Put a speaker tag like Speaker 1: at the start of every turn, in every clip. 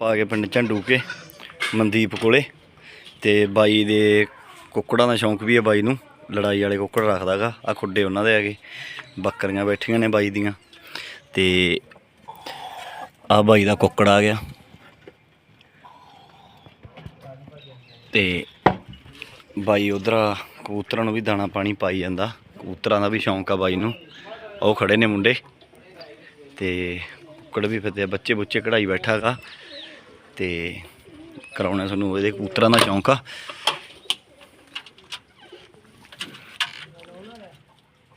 Speaker 1: ਪਾ ਕੇ ਪਿੰਡ ਝੰਡੂ ਕੇ, ਮਨਦੀਪ ਕੋਲੇ। ਤੇ ਬਾਈ ਦੇ ਕੁੱਕੜਾਂ ਦਾ ਸ਼ੌਂਕ ਵੀ ਹੈ ਬਾਈ ਨੂੰ, ਲੜਾਈ ਵਾਲੇ ਕੁੱਕੜ ਰੱਖਦਾਗਾ ਆ ਖੁੱਡੇ ਉਹਨਾਂ ਦੇ ਹੈਗੇ, ਬੱਕਰੀਆਂ ਬੈਠੀਆਂ ਨੇ ਬਾਈ ਦੀਆਂ। ਤੇ ਆ ਬਾਈ ਦਾ ਕੁੱਕੜ ਆ ਗਿਆ। ਤੇ ਬਾਈ ਉਧਰ ਕਬੂਤਰਾਂ ਨੂੰ ਵੀ ਦਾਣਾ ਪਾਣੀ ਪਾਈ ਜਾਂਦਾ, ਕਬੂਤਰਾਂ ਦਾ ਵੀ ਸ਼ੌਂਕ ਆ ਬਾਈ ਨੂੰ, ਉਹ ਖੜੇ ਨੇ ਮੁੰਡੇ। ਤੇ ਕੁੱਕੜ ਵੀ ਫਿਰਦੇ ਬੱਚੇ ਬੁੱਚੇ ਕਢਾਈ ਬੈਠਾਗਾ। ਤੇ ਕਰਾਉਣਾ ਤੁਹਾਨੂੰ ਇਹਦੇ ਕਬੂਤਰਾਂ ਦਾ ਸ਼ੌਂਕ ਆ।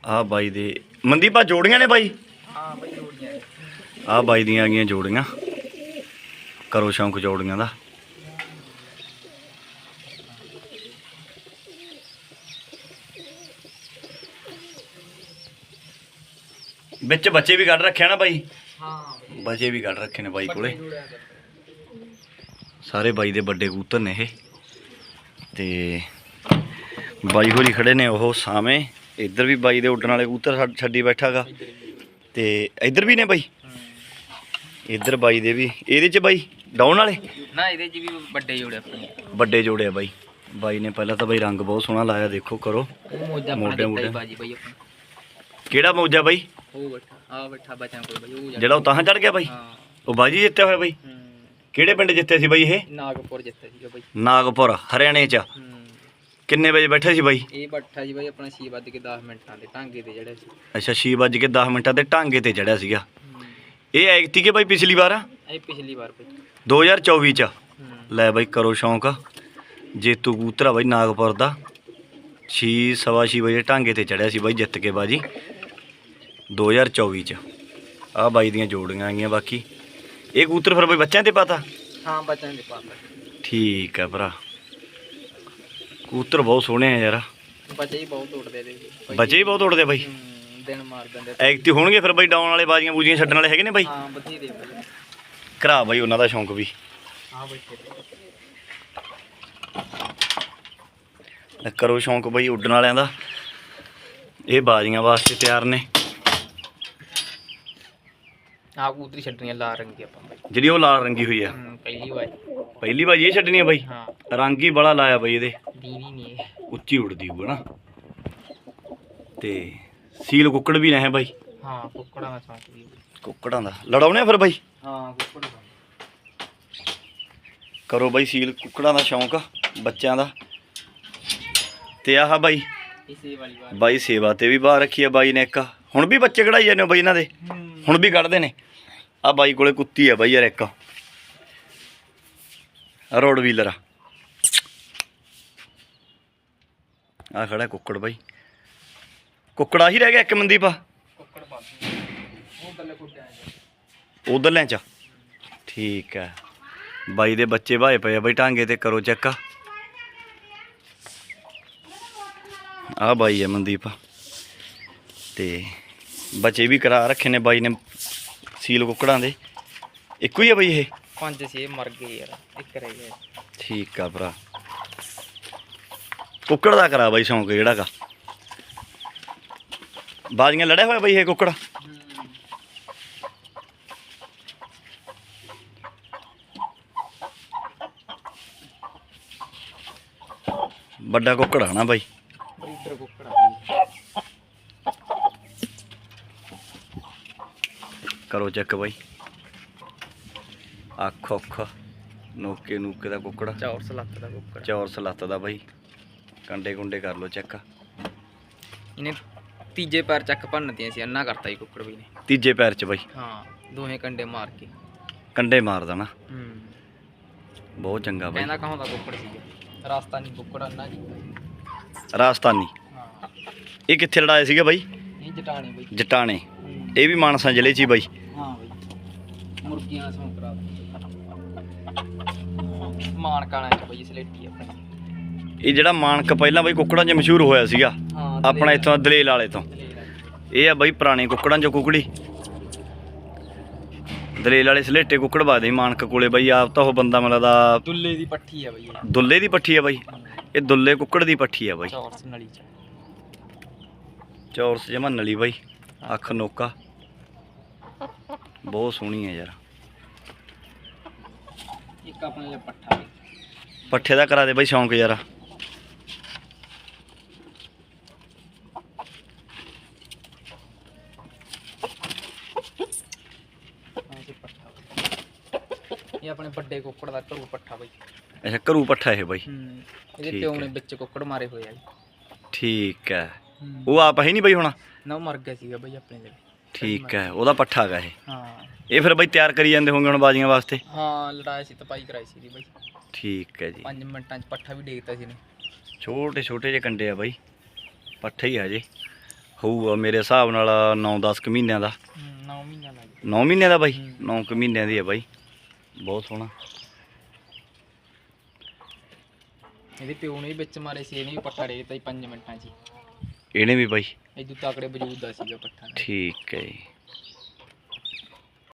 Speaker 1: ਆ ਬਾਈ ਦੇ ਮਨਦੀਪਾ ਜੋੜੀਆਂ ਨੇ ਬਾਈ?
Speaker 2: ਹਾਂ ਬਈ ਜੋੜੀਆਂ
Speaker 1: ਆ ਬਾਈ ਦੀਆਂ ਆ ਗਈਆਂ ਜੋੜੀਆਂ। ਕਰੋ ਸ਼ੌਂਕ ਜੋੜੀਆਂ ਦਾ। ਵਿੱਚ ਬੱਚੇ ਵੀ ਕੱਢ ਰੱਖਿਆ ਨਾ ਬਾਈ?
Speaker 2: ਹਾਂ
Speaker 1: ਬੱਚੇ ਵੀ ਕੱਢ ਰੱਖੇ ਨੇ ਬਾਈ ਕੋਲੇ। ਸਾਰੇ ਬਾਈ ਦੇ ਵੱਡੇ ਕਬੂਤਰ ਨੇ ਇਹ। ਤੇ ਬਾਈ ਹੋਰੀ ਖੜੇ ਨੇ ਉਹ ਸਾਵੇਂ ਇੱਧਰ ਵੀ ਬਾਈ ਦੇ ਉੱਡਣ ਵਾਲੇ ਕਬੂਤਰ ਛੱਡ- ਬੈਠਾਗਾ। ਤੇ ਇੱਧਰ ਵੀ ਨੇ ਬਾਈ। ਇੱਧਰ ਬਾਈ ਦੇ ਵੀ। ਇਹਦੇ ਚ ਬਾਈ? ਡਾਊਨ ਵਾਲੇ?
Speaker 2: ਨਾ ਇਹਦੇ ਚ ਵੀ ਵੱਡੇ ਜੋੜੇ ਆਪਣੇ।
Speaker 1: ਵੱਡੇ ਜੋੜੇ ਆ ਬਾਈ। ਬਾਈ ਨੇ ਪਹਿਲਾਂ ਤਾਂ ਬਾਈ ਰੰਗ ਬਹੁਤ ਸੋਹਣਾ ਲਾਇਆ ਦੇਖੋ ਕਰੋ। ਮੋਢੇ-
Speaker 2: ਮੋਢੇ
Speaker 1: ਕਿਹੜਾ ਮੌਜਾ ਬਾਈ?
Speaker 2: ਉਹ ਬੈਠਾ ਆ ਬੈਠਾ ਬੱਚਿਆਂ ਕੋਲ ਬਈ
Speaker 1: ਜਿਹੜਾ ਉਹ ਤਾਂ ਚੜ ਗਿਆ ਬਾਈ? ਉਹ ਬਾਜੀ ਜਿੱਤਿਆ ਹੋਇਆ ਬਾਈ? ਕਿਹੜੇ ਪਿੰਡ ਜਿੱਤੇ ਸੀ ਬਾਈ ਇਹ?
Speaker 2: ਨਾਗਪੁਰ ਜਿੱਤਿਆ ਸੀਗਾ ਬਈ।
Speaker 1: ਨਾਗਪੁਰ ਹਰਿਆਣੇ ਚ।
Speaker 2: ਹੂੰ।
Speaker 1: ਕਿੰਨੇ ਵਜੇ ਬੈਠੇ ਸੀ ਬਾਈ?
Speaker 2: ਇਹ ਬੱਠਾ ਜੀ ਬਈ ਆਪਣਾ 6 ਵੱਜ ਕੇ 10 ਮਿੰਟਾਂ ਦੇ ਟਾਂਗੇ ਤੇ ਜਿਹੜੇ ਸੀ।
Speaker 1: ਅੱਛਾ 6 ਵੱਜ ਕੇ 10 ਮਿੰਟਾਂ ਤੇ ਟਾਂਗੇ ਤੇ ਚੜਿਆ ਸੀਗਾ।
Speaker 2: ਹੂੰ।
Speaker 1: ਇਹ ਐਗਤੀ ਕੇ ਬਾਈ ਪਿਛਲੀ ਵਾਰ? ਆ
Speaker 2: ਇਹ ਪਿਛਲੀ ਵਾਰ ਬਈ।
Speaker 1: 2024 ਚ।
Speaker 2: ਹੂੰ।
Speaker 1: ਲੈ ਬਾਈ ਕਰੋ ਸ਼ੌਂਕ। ਜੇਤੂ ਕਬੂਤਰ ਬਾਈ ਨਾਗਪੁਰ ਦਾ। 6 ਸਵਾ ਛੇ ਵਜੇ ਟਾਂਗੇ ਤੇ ਚੜਿਆ ਸੀ ਬਾਈ ਜਿੱਤ ਕੇ ਬਾਜੀ। 2024 ਚ। ਆ ਬਾਈ ਦੀਆਂ ਜੋੜੀਆਂ ਆਈਆਂ ਬਾਕੀ। ਇਹ ਕਬੂਤਰ ਫਿਰ ਬਾਈ ਬੱਚਿਆਂ ਤੇ ਪਾਤਾ?
Speaker 2: ਹਾਂ ਬੱਚਿਆਂ ਦੇ ਪਾਪਾ
Speaker 1: ਠੀਕ ਆ ਭਰਾ। ਕਬੂਤਰ ਬਹੁਤ ਸੋਹਣੇ ਆ ਯਾਰ।
Speaker 2: ਬੱਚੇ ਹੀ ਬਹੁਤ ਉੱਡਦੇ ਦੇ
Speaker 1: ਬੱਚੇ ਬਹੁਤ ਬਾਈ।
Speaker 2: ਹੂੰ, ਦਿਨ ਮਾਰ ਦਿੰਦੇ
Speaker 1: ਹੋਣਗੇ ਫਿਰ ਬਾਈ ਡਾਉਣ ਵਾਲੇ ਬਾਜੀਆਂ ਬੂਜੀਆਂ ਛੱਡਣ ਵਾਲੇ ਹੈਗੇ ਨੇ ਬਾਈ?
Speaker 2: ਹਾਂ ਬਥੇਰੇ ਬਈ।
Speaker 1: ਕਰਾ ਬਾਈ ਉਹਨਾਂ ਦਾ ਸ਼ੌਂਕ ਵੀ।
Speaker 2: ਹਾਂ
Speaker 1: ਲੈ ਕਰੋ ਸ਼ੌਂਕ ਬਾਈ ਉੱਡਣ ਵਾਲਿਆਂ ਦਾ। ਇਹ ਬਾਜੀਆਂ ਵਾਸਤੇ ਤਿਆਰ ਨੇ।
Speaker 2: ਆ ਕੂਤਰੀ ਛੱਡਣੀਆਂ ਲਾ ਰੰਗੀ ਆਪਾਂ ਬਈ।
Speaker 1: ਜਿਹੜੀ ਉਹ ਲਾਲ ਰੰਗੀ ਹੋਈ ਆ।
Speaker 2: ਪਹਿਲੀ ਵਾਰ।
Speaker 1: ਪਹਿਲੀ ਬਾਜੀ ਇਹ ਛੱਡਣੀ ਆ ਬਾਈ?
Speaker 2: ਹਾਂ।
Speaker 1: ਰੰਗ ਹੀ ਬੜਾ ਲਾਇਆ ਬਾਈ ਇਹਦੇ।
Speaker 2: ਦੀਦੀ ਨਹੀਂ ਇਹ।
Speaker 1: ਉੱਚੀ ਉੱਡਦੀ ਹੋਊ ਨਾ ਤੇ ਸੀਲ ਕੁੱਕੜ ਵੀ ਨੇ ਹੈ ਬਾਈ।
Speaker 2: ਹਾਂ ਕੁੱਕੜਾਂ ਦਾ ਸ਼ੌਂਕ ਵੀ।
Speaker 1: ਕੁੱਕੜਾਂ ਦਾ। ਲੜਾਉਣੇ ਆ ਫਿਰ ਬਾਈ?
Speaker 2: ਹਾਂ ਕੁੱਕੜ ਦਾ।
Speaker 1: ਕਰੋ ਬਾਈ ਸੀਲ ਕੁੱਕੜਾਂ ਦਾ ਸ਼ੌਂਕ ਆ, ਬੱਚਿਆਂ ਦਾ। ਤੇ ਆਹ ਬਾਈ।
Speaker 2: ਇਸੇ ਵਾਲੀ ਵਾਰ।
Speaker 1: ਬਾਈ ਸੇਵਾ ਤੇ ਵੀ ਬਾਹਰ ਰੱਖੀ ਆ ਬਾਈ ਨੇ ਇੱਕ। ਹੁਣ ਵੀ ਬੱਚੇ ਕਢਾਈ ਜਾਂਦੇ ਹੋ ਬਾਈ ਇਹਨਾਂ ਦੇ? ਹੁਣ ਵੀ ਕੱਢਦੇ ਨੇ? ਆ ਬਾਈ ਕੋਲੇ ਕੁੱਤੀ ਆ ਬਾਈ ਯਾਰ ਇੱਕ। ਰੋਡ ਵੀਲਰ ਆ। ਆਹ ਖੜਾ ਕੁੱਕੜ ਬਾਈ। ਕੁੱਕੜਾ ਹੀ ਰਹਿ ਗਿਆ ਇੱਕ ਮਨਦੀਪ? ਆ
Speaker 2: ਕੁੱਕੜ ਕੁੱਟਿਆ ਹੈ
Speaker 1: ਉਧਰਲਿਆਂ ਚ? ਠੀਕ ਹੈ ਬਾਈ ਦੇ ਬੱਚੇ ਭਾਏ ਪਏ ਆ ਬਾਈ ਟਾਂਗੇ ਤੇ ਕਰੋ ਚੈੱਕ। ਆ ਬਾਈ ਹੈ ਮਨਦੀਪ। ਤੇ ਬੱਚੇ ਵੀ ਕਰਾ ਰੱਖੇ ਨੇ ਬਾਈ ਨੇ ਸੀਲ ਕੁੱਕੜਾਂ ਦੇ। ਇੱਕੋ ਹੀ ਆ ਬਾਈ ਇਹ?
Speaker 2: ਪੰਜ ਛੇ ਮਰ ਗਏ ਯਾਰ ਇੱਕ ਰਹਿ ਗਿਆ।
Speaker 1: ਠੀਕ ਆ ਭਰਾ। ਕੁੱਕੜ ਦਾ ਕਰਾ ਬਾਈ ਸ਼ੌਂਕ ਜਿਹੜਾ ਕਾ ਬਾਜ਼ੀਆਂ ਲੜਿਆ ਹੋਇਆ ਬਾਈ ਇਹ ਕੁੱਕੜ? ਵੱਡਾ ਕੁੱਕੜ ਆ ਨਾ ਬਾਈ
Speaker 2: ਬਰੀਡਰ ਕੁੱਕੜਾ
Speaker 1: ਕਰੋ ਚੈੱਕ ਬਾਈ। ਅੱਖ ਅੱਖ ਨੋਕੇ ਨੂਕੇ ਦਾ ਕੁੱਕੜ।
Speaker 2: ਚੌਰ ਸਲੱਤ ਦਾ ਕੁੱਕੜ।
Speaker 1: ਚੌਰ ਸਲੱਤ ਦਾ ਬਾਈ। ਕੰਡੇ ਕੁੰਡੇ ਕਰ ਲੋ ਚੈੱਕ
Speaker 2: ਇਹਨੇ ਤੀਜੇ ਪੈਰ ਚੱਕ ਭੰਨਦੀਆਂ ਸੀ ਅੰਨਾ ਕਰਤਾ ਹੀ ਕੁੱਕੜ ਵੀ ਨੇ
Speaker 1: ਤੀਜੇ ਪੈਰ 'ਚ ਬਾਈ।
Speaker 2: ਹਾਂ ਦੋਹੇ ਕੰਡੇ ਮਾਰ ਕੇ।
Speaker 1: ਕੰਡੇ ਮਾਰਦਾ ਨਾ
Speaker 2: ਹੂੰ।
Speaker 1: ਬਹੁਤ ਚੰਗਾ ਬਾਈ।
Speaker 2: ਕਹਿੰਦਾ ਕਹਾਂ ਦਾ ਕੁੱਕੜ ਸੀਗਾ ਰਾਸਤਾ ਨਹੀਂ ਕੁੱਕੜ ਅੰਨਾ ਜੀ।
Speaker 1: ਰਾਜਸਥਾਨੀ
Speaker 2: ਹਾਂ।
Speaker 1: ਇਹ ਕਿੱਥੇ ਲੜਾਇਆ ਸੀਗਾ ਬਾਈ?
Speaker 2: ਇਹ ਜਟਾਣੀ ਬਈ।
Speaker 1: ਜਟਾਣੇ। ਇਹ ਵੀ ਮਾਨਸਾ ਜ਼ਿਲ੍ਹੇ 'ਚ ਬਾਈ
Speaker 2: ਹਾਂ ਬਈ। ਮੁਰਗੀਆਂ ਦਾ ਸੌਂਕਰਾ ਮਾਨਕਾਣਾ ਚ ਬਈ ਸਲੇਟੀ ਆਪਣੀ।
Speaker 1: ਇਹ ਜਿਹੜਾ ਮਾਨਕ ਪਹਿਲਾਂ ਬਾਈ ਕੁੱਕੜਾਂ 'ਚ ਮਸ਼ਹੂਰ ਹੋਇਆ ਸੀਗਾ
Speaker 2: ਹਾਂ
Speaker 1: ਆਪਣਾ ਇੱਥੋਂ ਦਲੇਲ ਵਾਲੇ ਤੋਂ। ਇਹ ਆ ਬਾਈ ਪੁਰਾਣੇ ਕੁੱਕੜਾਂ 'ਚੋਂ ਕੁਕੜੀ। ਦਲੇਲ ਵਾਲੇ ਸਲੇਟੇ ਕੁੱਕੜ ਬਾਦੇ ਮਾਨਕ ਕੋਲੇ ਬਾਈ ਆਪ ਤਾਂ ਉਹ ਬੰਦਾ ਮੈਨੂੰ ਲੱਗਦਾ
Speaker 2: ਦੁੱਲੇ ਦੀ ਪੱਠੀ ਆ ਬਈ ਇਹ।
Speaker 1: ਦੁੱਲੇ ਦੀ ਪੱਠੀ ਆ ਬਾਈ। ਇਹ ਦੁੱਲੇ ਕੁੱਕੜ ਦੀ ਪੱਠੀ ਆ ਬਾਈ।
Speaker 2: ਚੌਰਸ ਨਲੀ ਚ।
Speaker 1: ਚੌਰਸ ਜਮਾ ਨਲੀ ਬਾਈ ਅੱਖ ਨੋਕਾ। ਬਹੁਤ ਸੋਹਣੀ ਹੈ ਯਾਰ।
Speaker 2: ਇੱਕ ਆਪਣੇ ਲਈ ਪੱਠਾ
Speaker 1: ਦਾ ਕਰਾ ਦੇ ਬਾਈ ਸ਼ੌਂਕ ਯਾਰਾ।
Speaker 2: ਹਾਂ ਜੀ ਪੱਠਾ। ਇਹ ਆਪਣੇ ਵੱਡੇ ਕੁੱਕੜ ਦਾ ਘਰੂ ਪੱਠਾ ਬਈ।
Speaker 1: ਅੱਛਾ ਘਰੂ ਪੱਠਾ ਇਹ ਬਾਈ।
Speaker 2: ਹੂੰ ਇਹਦੇ
Speaker 1: ਠੀਕ
Speaker 2: ਪਿਓ
Speaker 1: ਹੈ।
Speaker 2: ਨੇ ਵਿੱਚ ਕੁੱਕੜ ਮਾਰੇ ਹੋਏ ਆ ਜੀ।
Speaker 1: ਠੀਕ ਹੈ।
Speaker 2: ਹੂੰ।
Speaker 1: ਉਹ ਆਪ ਹੈ ਨਹੀਂ ਬਾਈ ਹੁਣ?
Speaker 2: ਨਾ ਉਹ ਮਰ ਗਿਆ ਸੀਗਾ ਬਈ ਆਪਣੇ ਦੇ।
Speaker 1: ਠੀਕ ਹੈ ਉਹਦਾ ਪੱਠਾ ਹੈਗਾ ਇਹ।
Speaker 2: ਹਾਂ।
Speaker 1: ਇਹ ਫਿਰ ਬਾਈ ਤਿਆਰ ਕਰੀ ਜਾਂਦੇ ਹੋਣਗੇ ਹੁਣ ਬਾਜੀਆਂ ਵਾਸਤੇ?
Speaker 2: ਹਾਂ ਲੜਾਇਆ ਸੀ ਤਪਾਈ ਕਰਾਈ ਸੀ ਦੀ ਬਈ।
Speaker 1: ਠੀਕ ਹੈ ਜੀ।
Speaker 2: 5 ਮਿੰਟਾਂ 'ਚ ਪੱਠਾ ਵੀ ਡੇਗਤਾ ਸੀ ਨੇ
Speaker 1: ਛੋਟੇ ਛੋਟੇ ਜਿਹੇ ਕੰਡੇ ਆ ਬਾਈ। ਪੱਠੇ ਹੀ ਆ ਜੇ ਹੋਊਗਾ ਮੇਰੇ ਹਿਸਾਬ ਨਾਲ 9-10 ਕੁ ਮਹੀਨਿਆਂ ਦਾ।
Speaker 2: 9 ਮਹੀਨਾ ਲੱਗ ਗਿਆ
Speaker 1: 9 ਮਹੀਨਿਆਂ ਦਾ ਬਾਈ?
Speaker 2: ਹੂੰ।
Speaker 1: 9 ਕੁ ਮਹੀਨਿਆਂ ਦੀ ਹੈ ਬਾਈ। ਬਹੁਤ ਸੋਹਣਾ।
Speaker 2: ਇਹਦੇ ਪਿਓ ਨੇ ਵਿੱਚ ਮਾਰੇ ਸੀ ਇਹਨੇ ਵੀ ਪੱਠਾ ਡੇਗਤਾ ਸੀ 5 ਮਿੰਟਾਂ 'ਚ।
Speaker 1: ਇਹਨੇ ਵੀ ਬਾਈ।
Speaker 2: ਇਦੋਂ ਤਕੜੇ ਵਜੂਦ ਦਾ ਸੀਗਾ ਪੱਠਾ
Speaker 1: ਠੀਕ ਹੈ ਜੀ।